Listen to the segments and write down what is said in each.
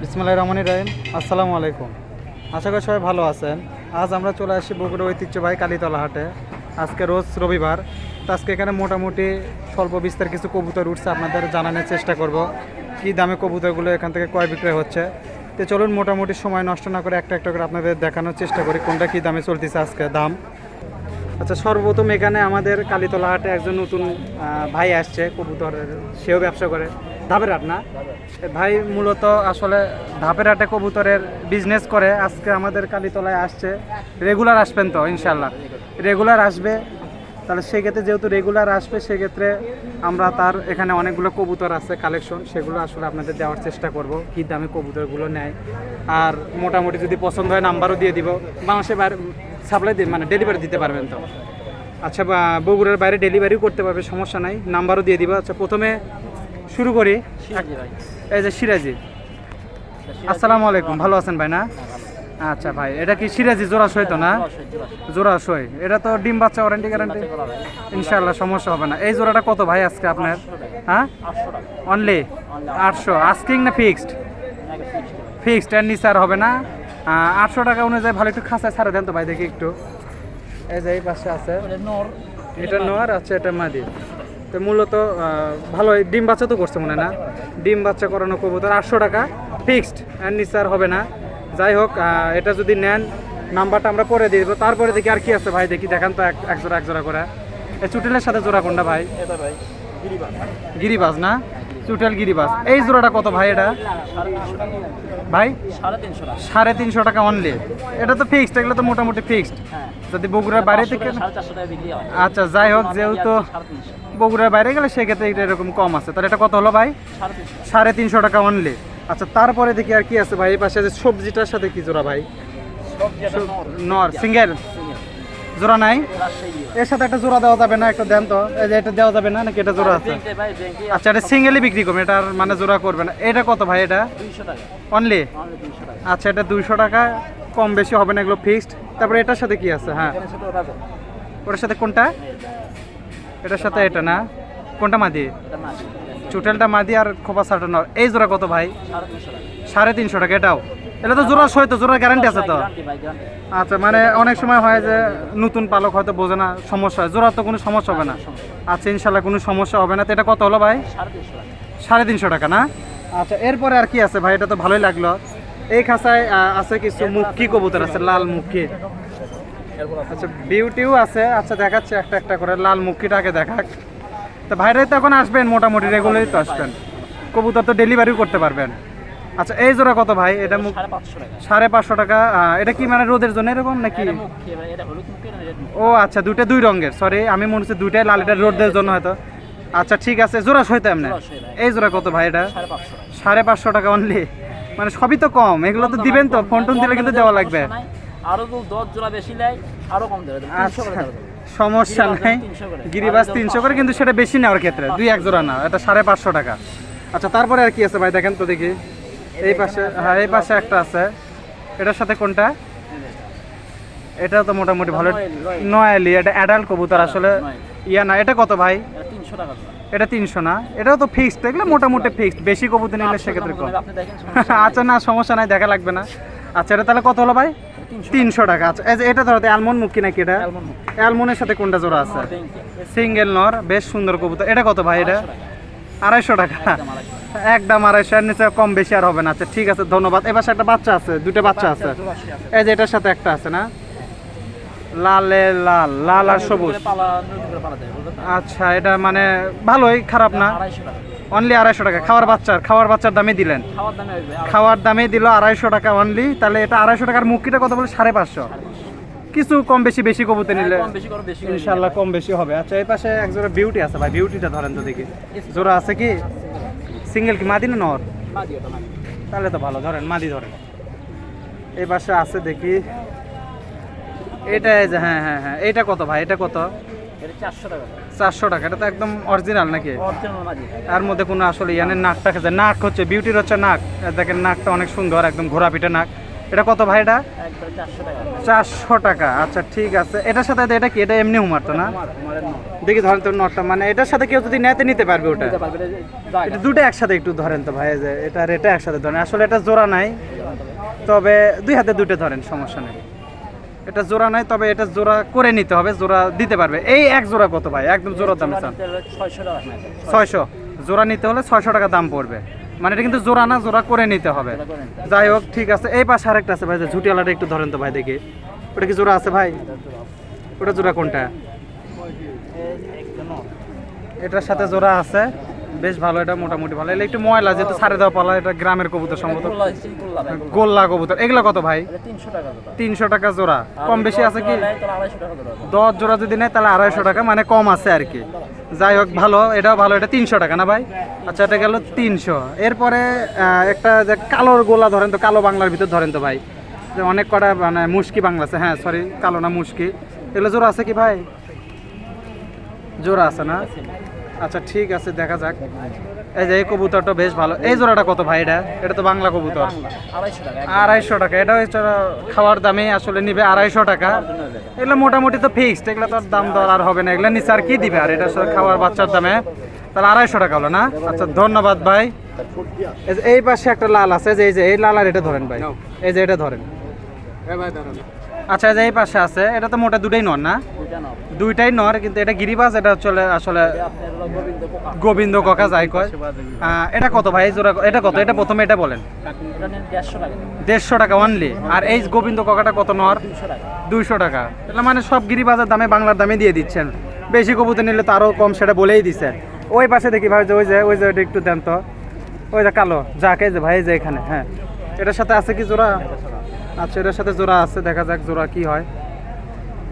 বিসমুল্লাহ রহমানি রহিম। আসসালামু আলাইকুম। আশা করি সবাই ভালো আছেন। আজ আমরা চলে আসি বগুড়া ঐতিহ্যবাহী কালীতলা হাটে। আজকে রোজ রবিবার। তো আজকে এখানে মোটামুটি স্বল্প বিস্তার কিছু কবুতর উঠছে, আপনাদের জানানোর চেষ্টা করব। কী দামে কবুতরগুলো এখান থেকে ক্রয় বিক্রয় হচ্ছে। তো চলুন মোটামুটি সময় নষ্ট না করে একটা একটা করে আপনাদের দেখানোর চেষ্টা করি, কোনটা কী দামে চলতেছে আজকে দাম। আচ্ছা সর্বপ্রথম এখানে আমাদের কালীতলা হাটে একজন নতুন ভাই আসছে কবুতরের, সেও ব্যবসা করে। ধাপের হাট না? ভাই, মূলত আসলে ধাপের হাটে কবুতরের বিজনেস করে। আজকে আমাদের কালীতলায় আসছে। রেগুলার আসবেন তো ইনশাল্লাহ রেগুলার আসবে। তাহলে সেক্ষেত্রে যেহেতু রেগুলার আসবে, সেক্ষেত্রে আমরা তার এখানে অনেকগুলো কবুতর আছে কালেকশন সেগুলো আসলে আপনাদের দেওয়ার চেষ্টা করব, কী দামে কবুতরগুলো নেয়। আর মোটামুটি যদি পছন্দ হয় নাম্বারও দিয়ে দিব। বাংলাদেশের বাইরে সাপ্লাই দিয়ে মানে ডেলিভারি দিতে পারবেন তো। আচ্ছা বগুড়ার বাইরে ডেলিভারিও করতে পারবে, সমস্যা নাই। নাম্বারও দিয়ে দিব। আচ্ছা প্রথমে শুরু করি। এই যে সিরাজি আসসালামু আলাইকুম ভালো আছেন ভাই না? আচ্ছা ভাই এটা কি সিরাজি জোড়াশয় তো না? জোড়াশয় এটা তো ডিম বাচ্চা ওয়ারেন্টি গ্যারান্টি ইনশাল্লাহ সমস্যা হবে না। এই জোড়াটা কত ভাই আজকে আপনার? হ্যাঁ? অনলি আটশো। আস্কিং না ফিক্সড ফিক্সড এর নিচে আর হবে না? আটশো টাকা অনুযায়ী ভালো একটু খাঁচায় ছাড়ে দেন তো ভাই দেখি একটু। এই যে এই পাশে আছে। এটা নোয়ার আছে এটা মাদি। তো মূলত ভালো ভালোই ডিম বাচ্চা তো করছে মনে হয় না। ডিম বাচ্চা করানো কবুতর আটশো টাকা ফিক্সড অ্যান্ড নিচে আর হবে না। যাই হোক এটা যদি নেন নাম্বারটা আমরা পরে দিয়ে দেবো। তারপরে দেখি আর কি আছে ভাই দেখি দেখান তো এক- এক জোড়া এক জোড়া করে। এই চুটেলের সাথে জোড়া কোনটা ভাই? গিরিবাজ না? চুটেল গিরিবাজ এই জোড়াটা কত ভাই এটা? ভাই? সাড়ে তিনশো টাকা অনলি এটা তো ফিক্সড এগুলো তো মোটামুটি ফিক্সড যদি বগুড়ার বাইরে থেকে আচ্ছা যাই হোক যেহেতু বগুড়ার বাইরে গেলে সেক্ষেত্রে এটা এরকম কম আছে। তাহলে এটা কত হলো ভাই? সাড়ে তিনশো। টাকা অনলি আচ্ছা তারপরে দেখি আর কি আছে ভাই। এই পাশে সবজিটার সাথে কি জোড়া ভাই? নর। সিঙ্গেল জোড়া নাই। এর সাথে একটা জোড়া দেওয়া যাবে না একটা দেন তো। এই যে এটা দেওয়া যাবে না নাকি এটা জোড়া আছে? আচ্ছা এটা সিঙ্গেলই বিক্রি করবে এটার মানে জোড়া করবে না। এটা কত ভাই এটা? অনলি আচ্ছা এটা দুইশো টাকা। কম বেশি হবে না এগুলো ফিক্সড তারপরে এটার সাথে কি আছে? হ্যাঁ। ওটার সাথে কোনটা? এটার সাথে এটা না? কোনটা মাদি? চুটেলটা মাদি। আর খোপা সাটা নর এই জোড়া কত ভাই? সাড়ে তিনশো টাকা এটাও? এটা তো জোড়া তো জোড়া গ্যারান্টি আছে তো? আচ্ছা মানে অনেক সময় হয় যে নতুন পালক হয়তো বোঝে না সমস্যা হয়। জোড়ার তো কোনো সমস্যা হবে না। আচ্ছা ইনশাল্লাহ কোনো সমস্যা হবে না। তো এটা কত হলো ভাই? সাড়ে তিনশো টাকা। না? আচ্ছা এরপরে আর কি আছে ভাই? এটা তো ভালোই লাগল। এই খাঁচায় আছে কিছু মুক্কি কবুতর আছে লাল মুক্কি। আচ্ছা বিউটিও আছে। আচ্ছা দেখাচ্ছে একটা একটা করে লাল মুক্তিটাকে দেখাক। তো ভাইরাই তো এখন আসবেন মোটামুটি রেগুলারই তো আসবেন। কবুতর তো ডেলিভারিও করতে পারবেন। আচ্ছা এই জোড়া কত ভাই? এটা মুখ সাড়ে পাঁচশো টাকা। এটা কি মানে রোদের জন্য এরকম নাকি? ও আচ্ছা দুইটা দুই রঙের। সরি আমি মনে হচ্ছে দুইটাই লাল এটা রোদের জন্য হয়তো। আচ্ছা ঠিক আছে জোড়া সইতে এমনি। এই জোড়া কত ভাই এটা? সাড়ে পাঁচশো টাকা। অনলি মানে সবই তো কম এগুলো তো দিবেন তো ফোন টোন দিলে কিন্তু দেওয়া লাগবে। আরও তো দশ জোড়া বেশি নেয় আরও কম দেবে আচ্ছা সমস্যা নাই। 300 করে। তিনশো করে কিন্তু সেটা বেশি নেওয়ার ক্ষেত্রে দুই এক জোড়া না এটা সাড়ে পাঁচশো টাকা। আচ্ছা তারপরে আর কি আছে ভাই দেখেন তো দেখি। এই পাশে হ্যাঁ এই পাশে একটা আছে। এটার সাথে কোনটা? এটা তো মোটামুটি ভালো। নয়ালি এটা অ্যাডাল্ট কবুতর আসলে ইয়া না। এটা কত ভাই? এটা তিনশো না? এটাও তো ফিক্সড এগুলো মোটামুটি ফিক্সড বেশি কবুতর নিলে সেক্ষেত্রে কম। আচ্ছা না সমস্যা নাই দেখা লাগবে না। আচ্ছা এটা তাহলে কত হলো ভাই? তিনশো টাকা। আচ্ছা এটা ধরো অ্যালমন্ড মুখী নাকি এটা? অ্যালমনের সাথে কোনটা জোড়া আছে? সিঙ্গেল নর বেশ সুন্দর কবুতর। এটা কত ভাই এটা? আড়াইশো টাকা। একদম আড়াইশো এর নিচে কম বেশি আর হবে না। আচ্ছা ঠিক আছে ধন্যবাদ। এবার একটা বাচ্চা আছে দুটো বাচ্চা আছে। এই যে এটার সাথে একটা আছে না? লালে লাল লাল আর সবুজ? আচ্ছা এটা মানে ভালোই খারাপ না? অনলি আড়াইশো টাকা। খাওয়ার বাচ্চার খাওয়ার বাচ্চার দামে দিলেন। খাওয়ার দামে দিল আড়াইশো টাকা অনলি তাহলে এটা আড়াইশো টাকার মুক্তিটা কত বলে? সাড়ে পাঁচশো। কিছু কম বেশি বেশি কবুতে নিলে বেশি করে ইনশাল্লাহ কম বেশি হবে। আচ্ছা এই পাশে এক জোড়া বিউটি আছে ভাই বিউটিটা ধরেন তো দেখি। জোড়া আছে কি? সিঙ্গেল কি মাদি না নর? তাহলে তো ভালো ধরেন মাদি ধরেন। এই পাশে আছে দেখি। এটা যে হ্যাঁ হ্যাঁ হ্যাঁ এটা কত ভাই? এটা কত? চারশো টাকা। এটা তো একদম অরিজিনাল নাকি? তার মধ্যে কোনো আসলে ইয়ানের নাকটা খেতে নাক হচ্ছে বিউটির হচ্ছে নাক। দেখেন নাকটা অনেক সুন্দর একদম ঘোরা পিঠে নাক। এটা কত ভাই এটা? চারশো টাকা। আচ্ছা ঠিক আছে। এটার সাথে এটা কি? এটা এমনি হুমার তো না? দেখি ধরেন তো নটটা। মানে এটার সাথে কেউ যদি নেতে নিতে পারবে ওটা? এটা দুটো একসাথে একটু ধরেন তো ভাই যে এটা আর এটা একসাথে ধরেন। আসলে এটা জোড়া নাই। তবে দুই হাতে দুটো ধরেন সমস্যা নেই। এটা জোড়া নাই তবে এটা জোড়া করে নিতে হবে জোড়া দিতে পারবে। এই এক জোড়া কত ভাই? একদম জোড়ার দাম চান। ছয়শো। জোড়া নিতে হলে ছয়শো টাকা দাম পড়বে। মানে এটা কিন্তু জোড়া না জোড়া করে নিতে হবে। যাই হোক ঠিক আছে। এই পাশে আরেকটা আছে ভাই ঝুটিওয়ালাটা একটু ধরেন তো ভাই দেখি। ওটা কি জোড়া আছে ভাই? ওটা জোড়া কোনটা। এটার সাথে জোড়া আছে। বেশ ভালো এটা মোটামুটি ভালো। এটা একটু ময়লা যেহেতু সারে দেওয়া পালা এটা গ্রামের কবুতর সম্ভবত। গোল্লা কবুতর। এগুলো কত ভাই? এটা 300 টাকা জোড়া। তিনশো টাকা জোড়া। কম বেশি আছে কি? জোড়া নেয়, তাহলে 250 টাকা জোড়া। দশ জোড়া যদি নেয় তাহলে আড়াইশো টাকা। মানে কম আছে আর কি। যাই হোক, ভালো, এটাও ভালো, এটা তিনশো টাকা না ভাই? আচ্ছা এটা গেল তিনশো। এরপরে একটা যে কালোর গোলা ধরেন তো, কালো বাংলার ভিতর ধরেন তো ভাই। যে অনেক কটা মানে মুশকি বাংলা আছে। হ্যাঁ সরি কালো না মুশকি। এগুলো জোড়া আছে কি ভাই? জোড়া আছে না? আচ্ছা ঠিক আছে, দেখা যাক। এই যে এই কবুতরটা বেশ ভালো। এই জোড়াটা কত ভাই এটা? এটা তো বাংলা কবুতর। বাংলা, 250 টাকা, একদম। আড়াইশো টাকা। এটা হচ্ছে খাওয়ার দামে আসলে নিবে আড়াইশো টাকা। এগুলো মোটামুটি তো ফিক্সড এগুলো তো দাম দর আর হবে না। এগুলো নিচে আর কি দিবে? আর এটা খাওয়ার বাচ্চার দামে। তাহলে আড়াইশো টাকা হলো না? আচ্ছা ধন্যবাদ ভাই। এই যে এই পাশে একটা লাল আছে। যে এই যে এই লাল আর এটা ধরেন ভাই। এই যে এটা ধরেন। আচ্ছা এই যে এই পাশে আছে এটা তো মোটা দুটাই নর না? দুইটাই নর কিন্তু এটা গিরিবাজ এটা চলে আসলে গোবিন্দ কাকা। যাই কয়। এটা কত ভাই? জোড়া এটা কত? এটা প্রথমে এটা বলেন। এটা নেন 150 টাকা। দেড়শো টাকা অনলি আর এই গোবিন্দ কাকাটা কত নর? দুইশো টাকা। এটা মানে সব গিরিবাজার দামে বাংলার দামে দিয়ে দিচ্ছেন। বেশি কবুতর নিলে তো আরও কম সেটা বলেই দিচ্ছেন। ওই পাশে দেখি ভাই যে ওই যে ওই যে ওইটা একটু দেন তো। ওই যে কালো। যাকে যে ভাই যে এখানে হ্যাঁ। এটার সাথে আছে কি জোড়া? আচ্ছা এটার সাথে জোড়া আছে দেখা যাক জোড়া কি হয়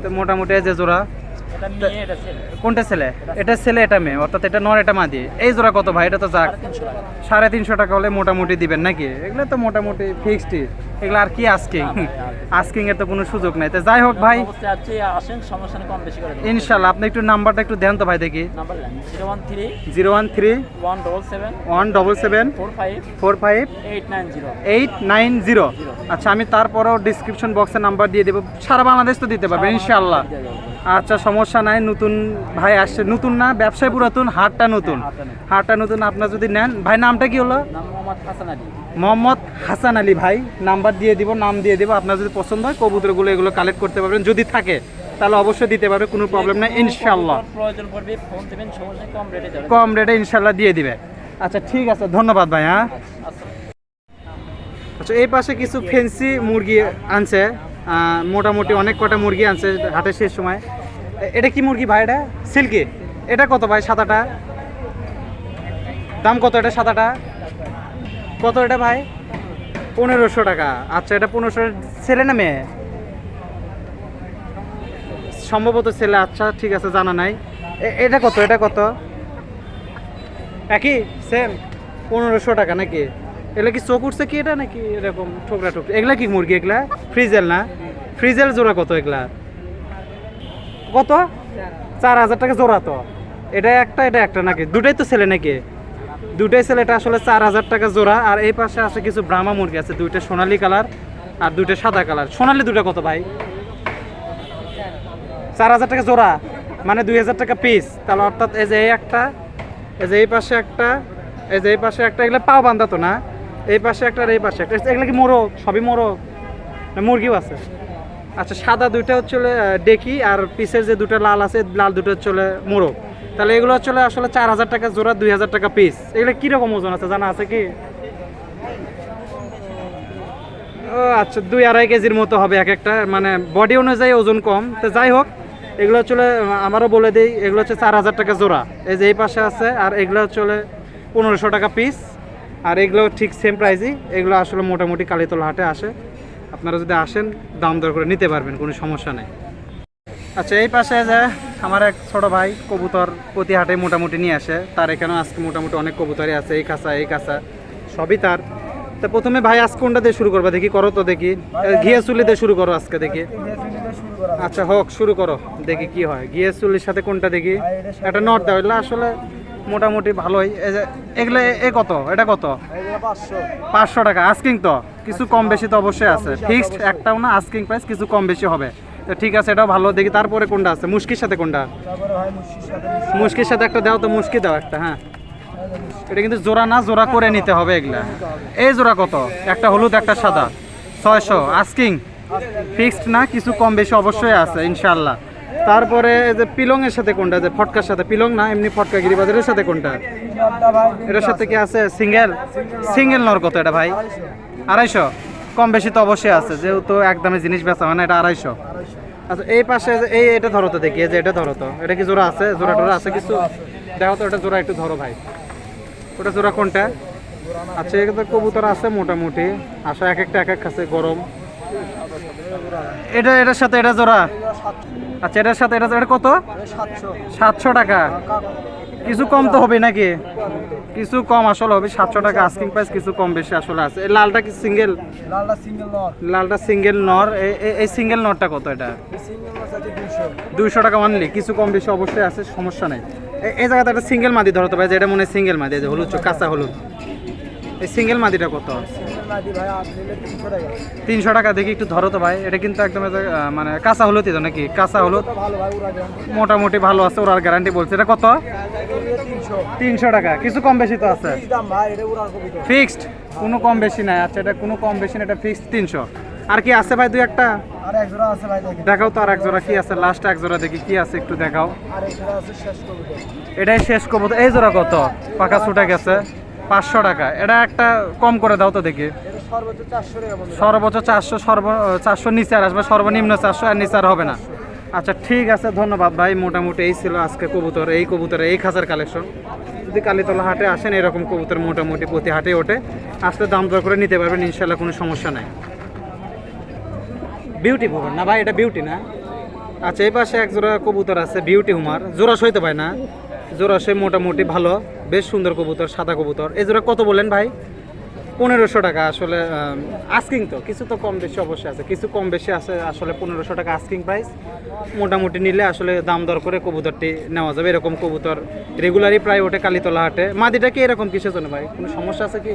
তো মোটামুটি যে জোড়া। কোনটা ছেলে? এটা ছেলে এটা মেয়ে। অর্থাৎ এটা নর এটা মাদি। এই জোড়া কত ভাই? এটা তো যাক। সাড়ে তিনশো টাকা। হলে মোটামুটি দিবেন নাকি? এগুলো তো মোটামুটি ফিক্সডই এগুলো আর কি আস্কিং আস্কিং এর তো কোনো সুযোগ নাই। তো যাই হোক ভাই। ইনশাল্লাহ আপনি একটু নাম্বারটা একটু দেন তো ভাই দেখি। নাম্বার নেন, 013 zero one three 177 one double seven 45 four five 890 eight nine zero. আচ্ছা আমি তারপরেও ডিসক্রিপশন বক্সে নাম্বার দিয়ে দেবো। সারা বাংলাদেশ তো দিতে পারবেন ইনশাল্লাহ। আচ্ছা সমস্যা নাই নতুন ভাই আসছে। নতুন না ব্যবসায় পুরাতন হাটটা নতুন। হাটটা নতুন। হাটটা নতুন আপনার যদি নেন। ভাই নামটা কি হলো? মোহাম্মদ হাসান আলী। ভাই নাম্বার দিয়ে দিব নাম দিয়ে দিব। আপনার যদি পছন্দ হয় কবুতরগুলো এগুলো কালেক্ট করতে পারবেন। যদি থাকে তাহলে অবশ্যই দিতে পারবে কোনো প্রবলেম নেই ইনশাল্লাহ কম রেটে কম রেটে ইনশাল্লাহ দিয়ে দিবে। আচ্ছা ঠিক আছে ধন্যবাদ ভাই হ্যাঁ। আচ্ছা। আচ্ছা এই পাশে কিছু ফেন্সি মুরগি আনছে। মোটামুটি অনেক কটা মুরগি আনছে হাটের শেষ সময়। এটা কি মুরগি ভাই এটা? সিল্কি? এটা কত ভাই সাদাটা দাম কত এটা সাদাটা কত এটা ভাই? পনেরোশো টাকা। আচ্ছা এটা পনেরোশো ছেলে না মেয়ে? সম্ভবত ছেলে। আচ্ছা ঠিক আছে, জানা নাই। এটা কত এটা কত? একই? সেম পনেরোশো টাকা নাকি? এগুলা কি চোখ উঠছে কি এটা নাকি এরকম ঠোকরা ঠোকরা? এগুলা কি মুরগি এগুলা? ফ্রিজেল না? ফ্রিজেল জোড়া কত এগুলা? কত? চার হাজার টাকা জোড়া তো। এটা একটা এটা একটা নাকি? দুটাই তো ছেলে নাকি? দুটাই ছেলে, এটা আসলে চার হাজার টাকা জোড়া। আর এই পাশে আছে কিছু ব্রাহ্মা মুরগি আছে, দুইটা সোনালী কালার আর দুইটা সাদা কালার। সোনালী দুটা কত ভাই? চার হাজার টাকা জোড়া মানে দুই হাজার টাকা পিস তাহলে অর্থাৎ এই যে এই একটা, এই যে এই পাশে একটা, এই যে এই পাশে একটা, এগুলো পাও বান্ধা তো না? এই পাশে একটা আর এই পাশে একটা। এগুলো কি মোরগ? সবই মোরগ? মুরগিও আছে? আচ্ছা সাদা দুইটা হচ্ছে ডেকি আর পিসের যে দুটো লাল আছে, লাল দুটো হচ্ছে মোরগ। তাহলে এগুলো হচ্ছে আসলে চার হাজার টাকা জোড়া, দুই হাজার টাকা পিস এগুলো কীরকম ওজন আছে, জানা আছে কি? ও আচ্ছা দুই আড়াই কেজির মতো হবে এক একটা। মানে বডি অনুযায়ী ওজন কম। তো যাই হোক, এগুলো হচ্ছে আমারও বলে দিই, এগুলো হচ্ছে চার হাজার টাকা জোড়া। এই যে এই পাশে আছে, আর এগুলো হচ্ছে পনেরোশো টাকা পিস আর এগুলো ঠিক সেম প্রাইসই এগুলো আসলে মোটামুটি কালীতলা হাটে আসে। আপনারা যদি আসেন দাম দর করে নিতে পারবেন কোনো সমস্যা নেই। আচ্ছা এই পাশে যে আমার এক ছোট ভাই কবুতর প্রতি হাটে মোটামুটি নিয়ে আসে। তার এখানেও আজকে মোটামুটি অনেক কবুতরই আছে এই কাঁচা এই কাঁচা সবই তার। তো প্রথমে ভাই আজকে কোনটা দিয়ে শুরু করবা দেখি? করো তো দেখি। ঘিয়ে চুলি দিয়ে শুরু করো আজকে দেখি। আচ্ছা হোক শুরু করো। দেখি কি হয়। ঘিয়ে চুলির সাথে কোনটা দেখি? একটা নট দেওয়া আসলে মোটামুটি ভালোই। এগুলো এ- কত? এটা কত? পাঁচশো টাকা। আস্কিং তো? কিছু কম বেশি তো অবশ্যই আছে। ফিক্সড একটাও না আস্কিং প্রাইস কিছু কম বেশি হবে। তো ঠিক আছে, এটাও ভালো। দেখি তারপরে কোনটা আছে? মুশকির সাথে কোনটা? মুশকির সাথে একটা দাও তো মুশকি দাও একটা হ্যাঁ। এটা কিন্তু জোড়া না, জোড়া করে নিতে হবে এগুলা। এই জোড়া কত? একটা হলুদ, একটা সাদা। ছয়শো। আস্কিং ফিক্সড না? কিছু কম বেশি অবশ্যই আছে ইনশাল্লাহ তারপরে যে পিলং এর সাথে কোনটা? যে ফটকার সাথে, পিলং না, এমনি ফটকা গিরিবাজারের সাথে কোনটা? এটার সাথে কি আছে? সিঙ্গেল? সিঙ্গেল নর কত এটা ভাই? আড়াইশো? কম বেশি তো অবশ্যই আছে, যেহেতু একদমই জিনিস বেচা হয় না, এটা আড়াইশো। আচ্ছা এই পাশে এই এটা ধরো তো দেখি যে এটা ধরো তো। এটা কি জোড়া আছে? জোড়া টোড়া আছে কিছু? দেখো তো, এটা জোড়া একটু ধরো ভাই। ওটা জোড়া কোনটা? আচ্ছা এখানে কবুতর আছে মোটামুটি। আশা এক একটা, এক এক আছে, গরম। এটা এটার সাথে এটা জোড়া? আচ্ছা এটার সাথে এটা এটা কত? সাতশো টাকা। কিছু কম তো হবে নাকি? কিছু কম আসলে হবে সাতশো টাকা আস্কিং প্রাইস কিছু কম বেশি আসলে আছে। এই লালটা কি সিঙ্গেল লালটা সিঙ্গেল নট লালটা সিঙ্গেল নর। এই সিঙ্গেল নরটা কত এটা? আছে দুইশো। টাকা অনলি কিছু কম বেশি অবশ্যই আছে সমস্যা নেই। এই জায়গাতে একটা সিঙ্গেল মাদি ধরতে পারে যেটা মনে হয় সিঙ্গেল মাদি যে হলুদ কাঁচা হলুদ। এই সিঙ্গেল মাদিটা কত? নিলে তিনশো টাকা। দেখি একটু ধরো তো ভাই। এটা কিন্তু একদম মানে কাঁচা হলুদই তো নাকি? কাঁচা হলুদ। মোটামুটি ভালো আছে ওরার গ্যারান্টি বলছে। এটা কত? তিনশো টাকা। কিছু কম বেশি তো আছে? ফিক্সড কোনো কম বেশি নাই। আচ্ছা এটা কোনো কম বেশি না এটা ফিক্সড তিনশো। আর কি আছে ভাই দুই একটা? দেখাও তো আর এক জোড়া কি আছে লাস্ট এক জোড়া দেখি কি আছে একটু দেখাও। এটাই শেষ করব এই জোড়া কত? পাকা ছুটে গেছে। পাঁচশো টাকা। এটা একটা কম করে দাও তো দেখি। সর্বোচ্চ চারশো সর্ব চারশো নিচে আর আসবে সর্বনিম্ন চারশো আর নিচে আর হবে না। আচ্ছা ঠিক আছে ধন্যবাদ ভাই। মোটামুটি এই ছিল আজকে কবুতর এই কবুতর এই খাঁচার কালেকশন যদি কালীতলা হাটে আসেন এরকম কবুতর মোটামুটি প্রতি হাটে ওঠে। আসলে দাম দর করে নিতে পারবেন ইনশাল্লাহ কোনো সমস্যা নাই। বিউটি ভবন না ভাই এটা বিউটি না? আচ্ছা এই পাশে এক জোড়া কবুতর আছে বিউটি হুমার জোড়া সইতে পায় না? জোড়া সে মোটামুটি ভালো, বেশ সুন্দর কবুতর, সাদা কবুতর। এই জোড়া কত বলেন ভাই? পনেরোশো টাকা আসলে আস্কিং তো, কিছু তো কম বেশি অবশ্যই আছে, কিছু কম বেশি আছে, আসলে পনেরোশো টাকা আস্কিং প্রাইস মোটামুটি নিলে আসলে দাম দর করে কবুতরটি নেওয়া যাবে, এরকম কবুতর রেগুলারই প্রায় ওঠে কালীতলা হাটে। মাদিটা কি এরকম কিসের জন্য ভাই? কোনো সমস্যা আছে কি?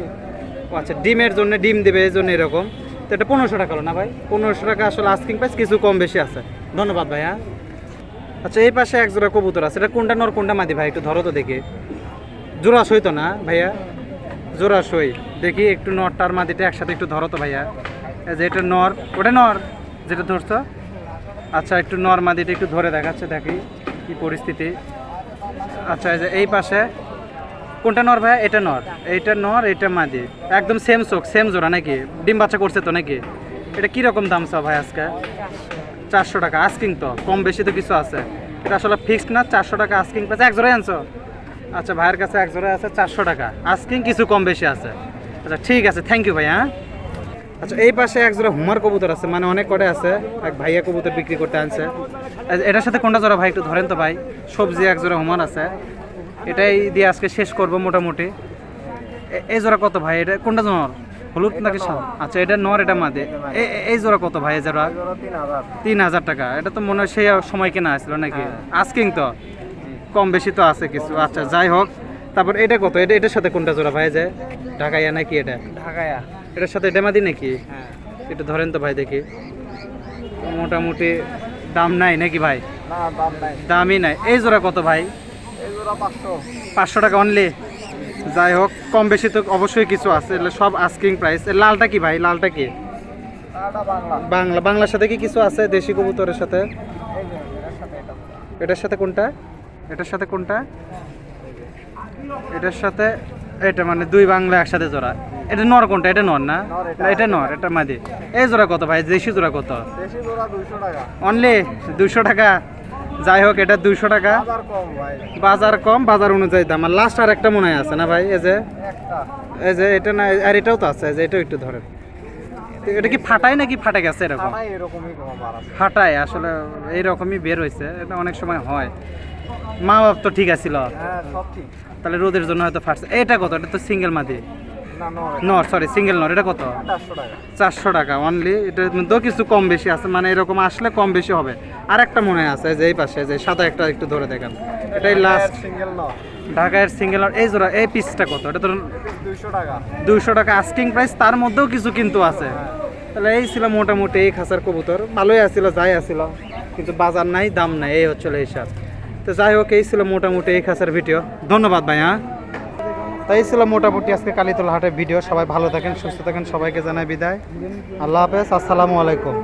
ও আচ্ছা ডিমের জন্য ডিম দেবে, এই জন্য এরকম। তো এটা পনেরোশো টাকা হলো না ভাই? পনেরোশো টাকা আসলে আস্কিং প্রাইস কিছু কম বেশি আছে। ধন্যবাদ ভাই হ্যাঁ আচ্ছা এই পাশে এক জোড়া কবুতর আছে। এটা কোনটা নর, কোনটা মাদি ভাই? একটু ধরো তো দেখি। জোড়া সই তো না ভাইয়া? জোড়া সই। দেখি একটু নরটার মাদিটা একসাথে একটু ধরো তো ভাইয়া। যে এটা নর। ওটা নর যেটা ধরছো? আচ্ছা একটু নর মাদিটা একটু ধরে দেখাচ্ছে, দেখি কি পরিস্থিতি। আচ্ছা এই যে এই পাশে। কোনটা নর ভাইয়া? এটা নর। এইটা নর এটা মাদি। একদম সেম চোখ সেম জোড়া নাকি? ডিম বাচ্চা করছে তো নাকি? এটা কীরকম দাম সব ভাই আজকে? চারশো টাকা আস্কিং তো, কম বেশি তো কিছু আছে। এটা আসলে ফিক্সড না, চারশো টাকা আস্কিং পেয়েছে এক জোড়াই আনছো? আচ্ছা ভাইয়ের কাছে এক জোড়া আছে, চারশো টাকা। আস্কিং কিছু কম বেশি আছে। আচ্ছা ঠিক আছে থ্যাংক ইউ ভাই হ্যাঁ? আচ্ছা এই পাশে এক জোড়া হুমার কবুতর আছে মানে অনেক কটে আছে। এক ভাইয়া কবুতর বিক্রি করতে আনছে। এটার সাথে কোনটা জোড়া, ভাই, একটু ধরেন তো, ভাই। সবজি এক জোড়া হুমার আছে। এটাই দিয়ে আজকে শেষ করব মোটামুটি। এই জোড়া কত, ভাই? এটা কোনটা নর হলুদ নাকি সাদা? আচ্ছা এটা নর এটা মাদে। এই জোড়া কত ভাই জোড়া? তিন হাজার টাকা। এটা তো মনে হয় সেই সময় কেনা আসছিল নাকি? আস্কিং তো। কম বেশি তো আছে কিছু। আচ্ছা যাই হোক। তারপর এটা কত? এটা এটার সাথে কোনটা জোড়া ভাই যে ঢাকাইয়া নাকি এটা? ঢাকায়া এটার সাথে এটা মাদি নাকি? হ্যাঁ। একটু ধরেন তো ভাই দেখি। মোটামুটি দাম নাই নাকি ভাই? দাম নাই। দামই নাই। এই জোড়া কত ভাই? পাঁচশো। টাকা অনলি যাই হোক কম বেশি তো অবশ্যই কিছু আছে। সব আস্কিং প্রাইস লালটা কি ভাই? লালটা কি? বাংলা। বাংলা বাংলার সাথে কি কিছু আছে? দেশি কবুতরের সাথে? এটার সাথে কোনটা? এটার সাথে কোনটা? এটার সাথে এটা মানে দুই বাংলা একসাথে জোড়া। এটা নর কোনটা? এটা নর না? এটা। নর এটা মাদি। এই জোড়া কত ভাই? দেশি জোড়া কত? অনলি দুশো টাকা? যাই হোক এটা দুইশো টাকা। বাজার কম বাজার অনুযায়ী দাম। আর লাস্ট আর একটা মনে হয় আছে না ভাই? এই যে এই যে এটা না আর এটাও তো আছে যে এটাও একটু ধরেন। এটা কি ফাটায় নাকি ফাটে গেছে এরকম? ফাটায় আসলে এইরকমই বের হয়েছে এটা অনেক সময় হয়। মা বাপ তো ঠিক আছিল হ্যাঁ সব ঠিক। তাহলে রোদের জন্য হয়তো ফাটছে। এটা কত? এটা তো সিঙ্গেল মাদি। নর সরি সিঙ্গেল নর এটা কত? চারশো টাকা অনলি এটার মধ্যেও কিছু কম বেশি আছে মানে এরকম আসলে কম বেশি হবে। আর একটা মনে আছে যে এই পাশে যে সাদা একটা একটু ধরে দেখেন। এটাই লাস্ট সিঙ্গেল ঢাকার সিঙ্গেল এই জোড়া এই পিসটা কত? এটা তো দুইশো টাকা। দুইশো টাকা আস্কিং প্রাইস তার মধ্যেও কিছু কিন্তু আছে। তাহলে এই ছিল মোটামুটি এই খাসার কবুতর। ভালোই আসছিল যাই আসছিল কিন্তু বাজার নাই দাম নাই এই হচ্ছিল হিসাব তো যাই হোক এই ছিল মোটামুটি এই খাসার ভিডিও ধন্যবাদ ভাই হ্যাঁ? তাই ছিল মোটামুটি আজকে কালীতলা হাটের ভিডিও। সবাই ভালো থাকেন, সুস্থ থাকেন, সবাইকে জানাই বিদায়। আল্লাহ হাফেজ, আসসালামু আলাইকুম।